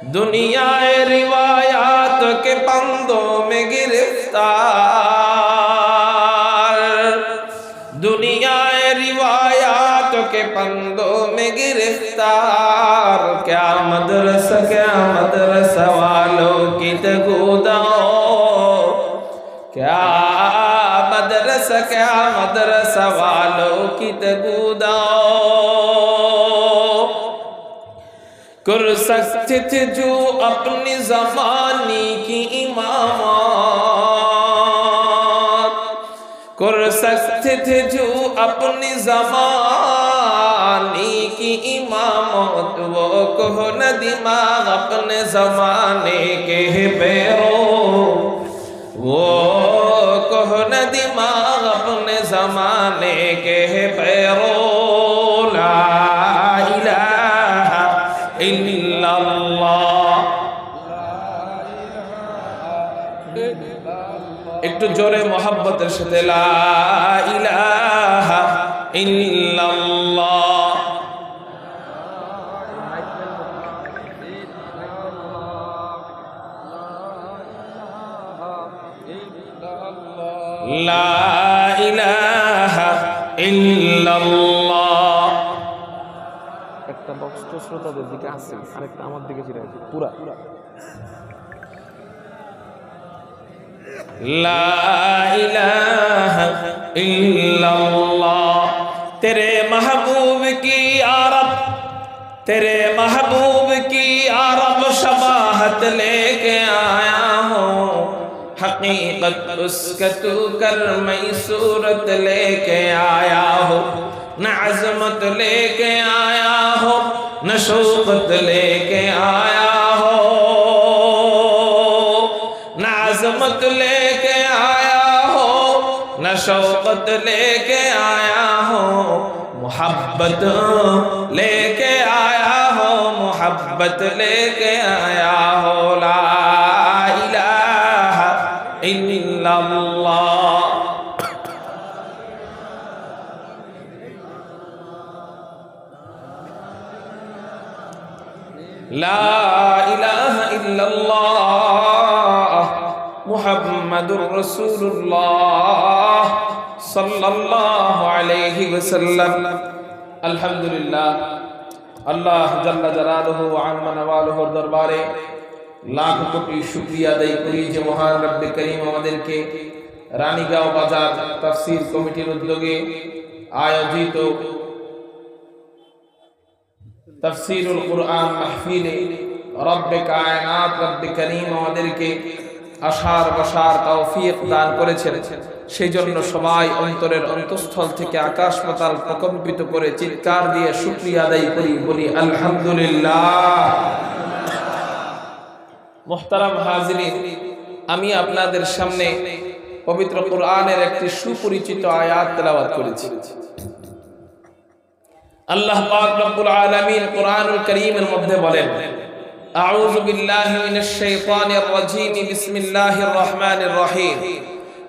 دنیا روایات کے پندوں میں گرفتار۔ دنیا روایات کے پندوں میں گرفتار۔ کیا مدرسہ کیا مدرس والوں کی تگودا کیا مدرسہ کیا مدرس والوں کی تگودا کر سکتے تھے جو اپنی زمانے کی امامات۔ کر سکتے تھے جو اپنی زمانے کی امامات۔ وہ کہنا دماغ اپنے زمانے کے پیرو۔ وہ کہنا دماغ اپنے زمانے کے پیرو۔ لا الہ একটু জোরে মোহাব্বতের সাথে লা ইলাহা ইল্লাল্লাহ। একটা বক্স শ্রোতাদের দিকে আছে، আরেকটা আমার দিকে ফিরে আছে পুরা। تیرے محبوب کی عرب تیرے محبوب کی عرب شباہت لے کے آیا ہوں حقیقت اس کا تو کر میں صورت لے کے آیا ہوں نہ عظمت لے کے آیا ہو نہ شوقت لے کے آیا ہو نہ عظمت لے کے آیا ہو نہ شوقت لے کے آیا ہو محبت لے کے آیا ہو محبت لے کے آیا ہو لا الہ الا اللہ لا إله إلا الله محمد رسول الله صلى الله عليه وسلم الحمد لله আল্লাহ জাল্লা জালালুহু ওয়া আম্মা নওয়ালুহুর দরবারে লাখ কোটি শুকরিয়া আদায় করি যে মহান রব্বে করিম আমাদেরকে রানীগাঁও বাজার তাফসীর কমিটির উদ্যোগে আয়োজিত তফসিরুল কুরআন মাহফিলে রব্বে কায়নাত, রব্বে করিম আমাদেরকে আশার বসার তৌফিক দান করেছেন। সেই জন্য সবাই অন্তরের অন্তঃস্থল থেকে আকাশ পাতাল প্রকম্পিত করে চিৎকার দিয়ে শুকরিয়া আদায় করি, বলি আলহামদুলিল্লাহ। মোহতারাম হাজিরিন, আমি আপনাদের সামনে পবিত্র কোরআনের একটি সুপরিচিত আয়াত তেলাওয়াত করেছি। আল্লাহ পাক রব্বুল আলামিন কোরআনুল কারীমের মধ্যে বলেন, আউযু বিল্লাহি মিনাশ শাইতানির রাজীম, বিসমিল্লাহির রহমানির রহিম।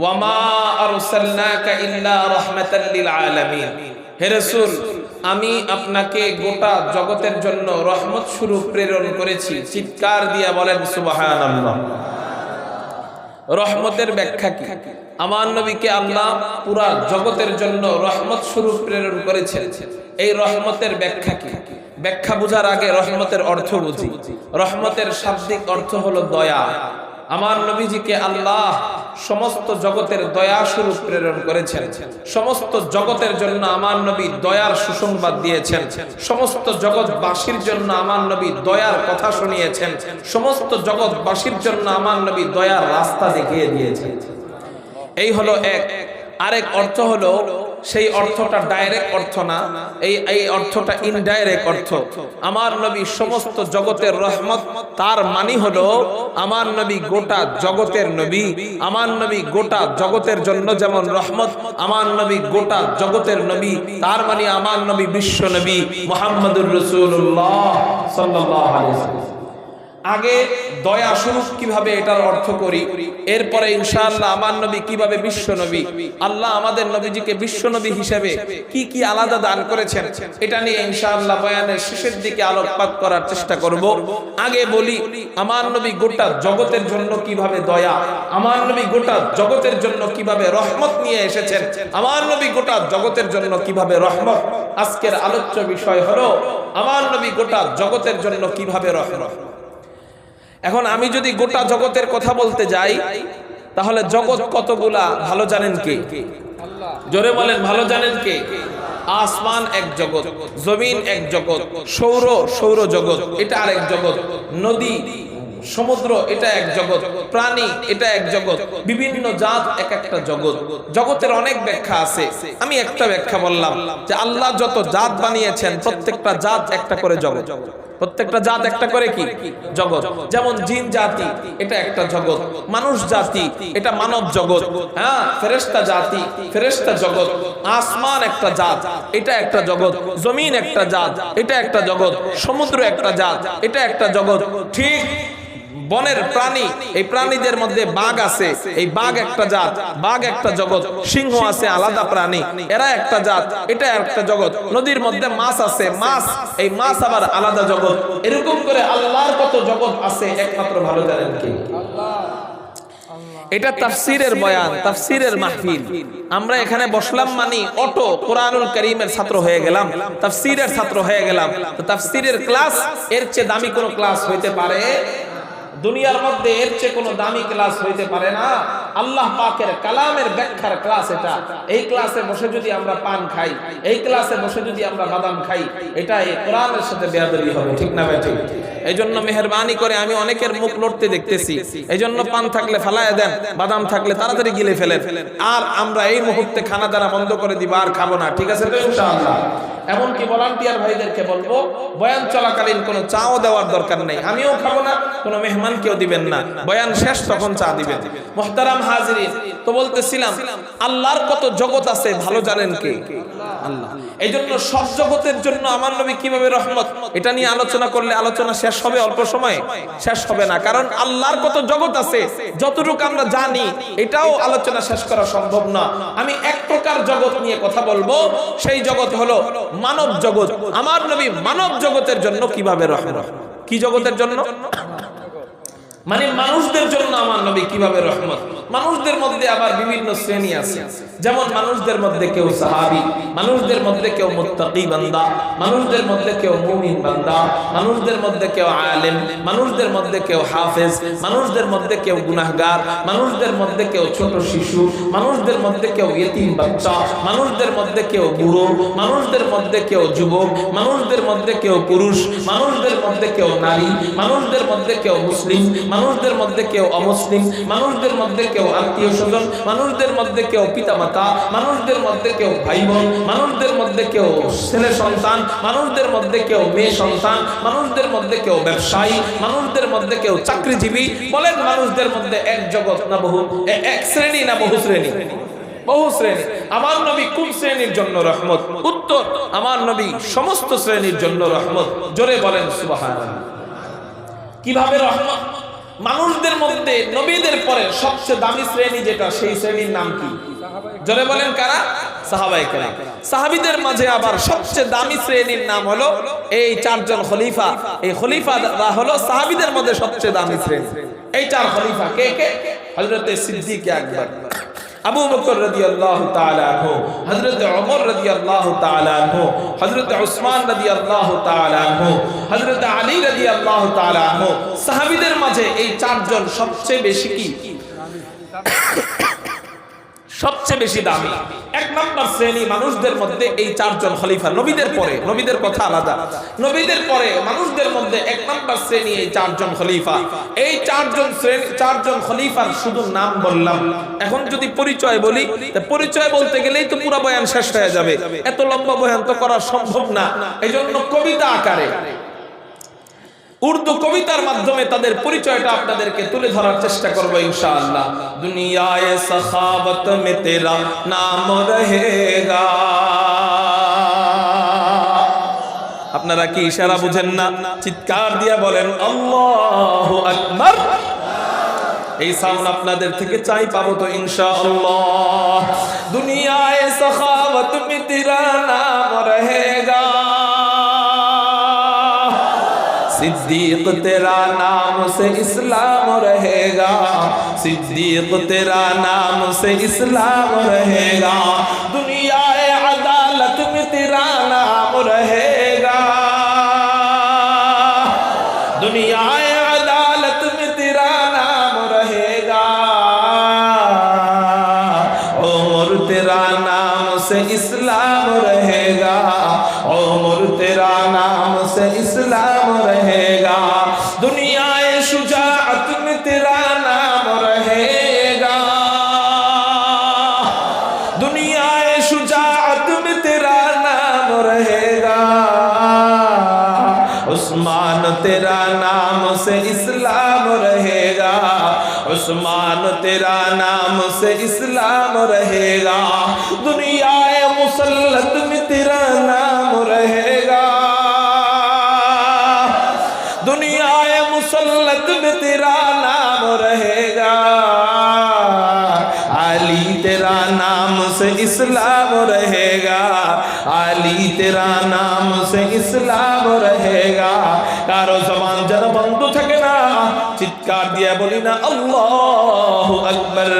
ওয়ামা আরসালনাকা ইল্লা রাহমাতাল লিল আলামিন। হে রাসূল, আমি আপনাকে গোটা জগতের জন্য রহমত স্বরূপ প্রেরণ করেছি। চিৎকার দিয়া বলেন, সুবহানাল্লাহ। রহমতের ব্যাখ্যা কি? আমার নবীকে আল্লাহ পুরা জগতের জন্য রহমত স্বরূপ প্রেরণ করেছেন। এই রহমতের ব্যাখ্যা কি? ব্যাখ্যা বুঝার আগে রহমতের অর্থ বুঝি। রহমতের শাব্দিক অর্থ হলো দয়া। আমার নবীজিকে আল্লাহ সমস্ত জগতের দয়া স্বরূপ প্রেরণ করেছেন। সমস্ত জগতের জন্য আমার নবী দয়ার সুসংবাদ দিয়েছেন। সমস্ত জগৎবাসীর জন্য আমার নবী দয়ার কথা শুনিয়েছেন। সমস্ত জগৎবাসীর জন্য আমার নবী দয়ার রাস্তা দেখিয়ে দিয়েছেন। এই হলো এক। আরেক অর্থ হলো সেই অর্থটা ডাইরেক্ট অর্থ না, এই এই অর্থটা ইনডাইরেক্ট অর্থ। আমার নবী সমস্ত জগতের রহমত, তার মানি হলো আমার নবী গোটা জগতের নবী, আমার নবী গোটা জগতের জন্য যেমন রহমত, আমার নবী গোটা জগতের নবী, তার মানে আমার নবী বিশ্ব নবী মোহাম্মদুর রসুল্লাহ ওয়াসাল্লাম। আগে দয়া স্বরূপ কীভাবে এটার অর্থ করি? এরপরে ইনশাআল্লাহ আমার নবী কীভাবে বিশ্ব নবী? আল্লাহ আমাদের নবীজিকে বিশ্ব নবী হিসেবে কি কি আলাদা দান করেছেন? এটা নিয়ে ইনশাআল্লাহ বয়ানের শেষের দিকে আলোকপাত করার চেষ্টা করব। আগে বলি, আমার নবী গোটা জগতের জন্য কীভাবে দয়া, আমার নবী গোটা জগতের জন্য কীভাবে রহমত নিয়ে এসেছেন, আমার নবী গোটা জগতের জন্য কীভাবে রহমত? আজকের আলোচ্য বিষয় হলো, আমার নবী গোটা জগতের জন্য কীভাবে রহমত? এখন আমি যদি গোটা জগতের কথা বলতে যাই, তাহলে জগৎ কতগুলা ভালো জানেন কে? জোরে বলেন, ভালো জানেন কে? আসমান এক জগৎ, জমিন এক জগৎ, সৌর সৌর জগৎ, এটা আরেক জগৎ, নদী, সমুদ্র, এটা এক জগৎ, প্রাণী, এটা এক জগৎ, বিভিন্ন জাত এক একটা জগৎ। জগতের অনেক ব্যাখ্যা আছে। আমি একটা ব্যাখ্যা বললাম যে আল্লাহ যত জাত বানিয়েছেন, প্রত্যেকটা জাত একটা করে জগৎ। প্রত্যেকটা জাত একটা করে কি? জগৎ। যেমন জিন জাতি এটা একটা জগৎ। মানুষ জাতি এটা মানব জগৎ। হ্যাঁ ফেরেস্তা জাতি ফেরেস্তা জগৎ। আসমান একটা জাত এটা একটা জগৎ। জমিন একটা জাত এটা একটা জগৎ। সমুদ্র একটা জাত এটা একটা জগৎ। ঠিক বনের প্রাণী, এই প্রাণীদের মধ্যে বাঘ আছে, এই বাঘ একটা জাত, বাঘ একটা জগৎ, সিংহ আছে, আলাদা প্রাণী, এরা একটা জাত, এটা একটা জগৎ, নদীর মধ্যে মাছ আছে, মাছ, এই মাছ আবার আলাদা জগৎ, এরকম করে আল্লাহর কত জগৎ আছে, একমাত্র ভালো জানেন কি? এটা তাফসিরের বয়ান, তাফসিরের মাহফিল। আমরা এখানে বসলাম মানি, অটো, কোরআনুল করিমের ছাত্র হয়ে গেলাম, তাফসিরের ছাত্র হয়ে গেলাম। তাফসিরের ক্লাস, এর চেয়ে দামি কোনো ক্লাস হইতে পারে দুনিয়ার মধ্যে এর চেয়ে কোনো দামি ক্লাস হইতে পারে না। আল্লাহ পাকের কালামের ব্যাখ্যার ক্লাস এটা। এই ক্লাসে বসে যদি আমরা পান খাই, এই ক্লাসে বসে যদি আমরা বাদাম খাই এটা এই কোরআনের সাথে বেয়াদবি হবে, ঠিক না ভাই? ঠিক এই জন্য মেহরবানি করে আমি অনেকের মুখ লড়তে দেখতেছি। এই জন্য পান থাকলে ফালায় দেন, বাদাম থাকলে তাড়াতাড়ি গিলে ফেলেন। আর আমরা এই মুহূর্তে খানা দানা বন্ধ করে দিব, আর খাব না, ঠিক আছে এমনকি ভলান্টিয়ার ভাইদেরকে বলব, বয়ান চলাকালীন কোনো চাও দেওয়ার দরকার নেই, আমিও খাব না, কোনো মেহমান কেউ দিবেন না। বয়ান শেষ তখন চা দিবেন। মোহতারাম হাজিরিন তো বলতেছিলাম আল্লাহর কত জগৎ আছে ভালো জানেন কে? আল্লাহ। এই জন্য সব জগতের জন্য আমার নবী কীভাবে রহমত? এটা নিয়ে আলোচনা করলে আলোচনা শেষ হবে অল্প সময়ে। শেষ হবে না কারণ আল্লাহর কত জগৎ আছে যতটুকু আমরা জানি এটাও আলোচনা শেষ করা সম্ভব না। আমি এক প্রকার জগৎ নিয়ে কথা বলব সেই জগৎ হলো মানব জগৎ। আমার নবী মানব জগতের জন্য কীভাবে রহমত? কি জগতের জন্য? মানে মানুষদের জন্য আমার নবী কীভাবে রহমত মানুষদের মধ্যে আবার বিভিন্ন শ্রেণি আছে যেমন মানুষদের মধ্যে কেউ সাহাবি মানুষদের মধ্যে কেউ মুত্তাকি বান্দা মানুষদের মধ্যে কেউ মুমিন বান্দা মানুষদের মধ্যে কেউ আলেম মানুষদের মধ্যে কেউ হাফেজ মানুষদের মধ্যে কেউ গুনাহগার মানুষদের মধ্যে কেউ ছোট শিশু মানুষদের মধ্যে কেউ ইতিম বাচ্চা মানুষদের মধ্যে কেউ বুড়ো মানুষদের মধ্যে কেউ যুবক মানুষদের মধ্যে কেউ পুরুষ মানুষদের মধ্যে কেউ নারী মানুষদের মধ্যে কেউ মুসলিম মানুষদের মধ্যে কেউ অমুসলিম, মানুষদের মধ্যে কেউ আত্মীয় স্বজন, মানুষদের মধ্যে কেউ পিতামাতা, মানুষদের মধ্যে কেউ ভাই বোন মানুষদের মধ্যে কেউ ছেলে সন্তান, মানুষদের মধ্যে কেউ মেয়ে সন্তান, মানুষদের মধ্যে কেউ ব্যবসায়ী, মানুষদের মধ্যে কেউ চাকরিজীবী, বলেন মানুষদের মধ্যে এক জগৎ না বহু এক শ্রেণি না বহু শ্রেণি? বহু শ্রেণি। আমার নবী কোন শ্রেণির জন্য রহমত? উত্তর, আমার নবী সমস্ত শ্রেণির জন্য রহমত। জোরে বলেন সুবহানাল্লাহ। কীভাবে রহমত? মানুষদের মধ্যে নবীদের পরে সবচেয়ে দামি শ্রেণি যেটা, সেই শ্রেণির নাম কি? জোরে বলেন কারা? সাহাবাই কেরাম। সাহাবিদের মাঝে আবার সবচেয়ে দামি শ্রেণির নাম হলো এই চারজন খলিফা। এই খলিফারা হলো সাহাবিদের মধ্যে সবচেয়ে দামি শ্রেণি। এই চার খলিফা কে কে? হযরতে সিদ্দিক আকবর আবু বকর রদি আল্লাহ আনহু হজরত অমর রদি আল্লাহ আনহু হজরত উসমান রদি আল্লাহ আনহু হজরত আলী রদি আল্লাহ আনহু, সাহাবিদের মাঝে এই চারজন সবচেয়ে বেশি কি? সবচেয়ে বেশি দামি। এক নম্বর শ্রেণি মানুষদের মধ্যে এই চারজন খলিফা, নবীদের পরে, নবীদের কথা আলাদা। নবীদের পরে মানুষদের মধ্যে এক নম্বর শ্রেণি এই চারজন খলিফা। এই চারজন শ্রেণি, চারজন খলিফার শুধু নাম বললাম। এখন যদি পরিচয় বলি পরিচয় বলতে গেলেই তো পুরো বয়ান শেষ হয়ে যাবে। এত লম্বা বয়ান তো করা সম্ভব না। এই জন্য কবিতা আকারে। উর্দু কবিতার মাধ্যমে তাদের পরিচয়টা আপনাদেরকে তুলে ধরার চেষ্টা করব ইনশাআল্লাহ। দুনিয়ায় সখাবত মে তেরা নাম রহেগা। আপনারা কি ইশারা বুঝেন না? চিৎকার দিয়া বলেন, আল্লাহু আকবার। এই সাউন্ড আপনাদের থেকে চাই পাবো তো ইনশাআল্লাহ। দুনিয়ায় সখাবত মে তেরা নাম রহেগা। सिद्दीक तेरा नाम से इस्लाम रहेगा सिद्दीक तेरा नाम से इस्लाम रहेगा दुश्मन तेरा नाम से इस्लाम रहेगा दुनिया मुसलत में तेरा नाम रहेगा दुनिया मुसलत में तेरा नाम रहेगा आली तेरा नाम से इस्लाम रहेगा आली तेरा नाम से इस्लाम रहेगा কারও জবান যেন বন্ধ থাকে না। চিৎকার দিয়ে বলি না আল্লাহ আকবার।